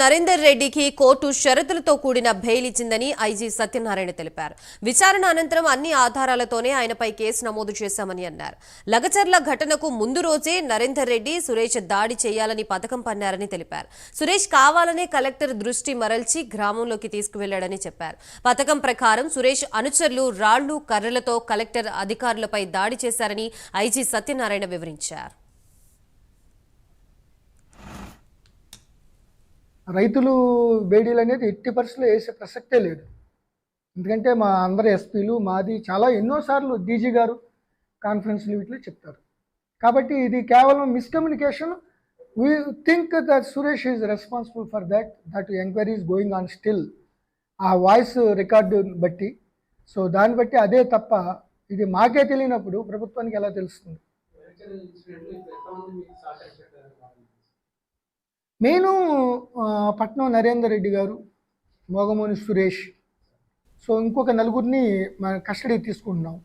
నరేందర్ రెడ్డికి కోర్టు షరతులతో కూడిన బెయిల్ ఇచ్చిందని ఐజీ సత్యనారాయణ తెలిపారు. విచారణ అనంతరం అన్ని ఆధారాలతోనే ఆయనపై కేసు నమోదు చేశామని అన్నారు. లగచర్ల ఘటనకు ముందు రోజే నరేందర్ రెడ్డి సురేష్ దాడి చేయాలని పథకం పన్నారని తెలిపారు. సురేష్ కావాలనే కలెక్టర్ దృష్టి మరల్చి గ్రామంలోకి తీసుకువెళ్ళాడని చెప్పారు. పథకం ప్రకారం సురేష్ అనుచరులు రాళ్ళు కర్రలతో కలెక్టర్ అధికారులపై దాడి చేశారని ఐజీ సత్యనారాయణ వివరించారు. రైతులు బేడీలు అనేది ఎట్టి పరిస్థితుల్లో వేసే ప్రసక్తే లేదు. ఎందుకంటే మా అందరు ఎస్పీలు మాది చాలా ఎన్నోసార్లు డీజీ గారు కాన్ఫరెన్స్లు వీటిలో చెప్తారు. కాబట్టి ఇది కేవలం miscommunication. We think that Suresh is responsible for that that enquiry is going on still ఆ వాయిస్ రికార్డు బట్టి. సో దాన్ని బట్టి అదే తప్ప ఇది మాకే తెలియనప్పుడు ప్రభుత్వానికి ఎలా తెలుస్తుంది? నేను పట్నం నరేందర్ రెడ్డి గారు మోగమోని సురేష్. సో ఇంకొక నలుగురిని మన కస్టడీ తీసుకుంటున్నాం.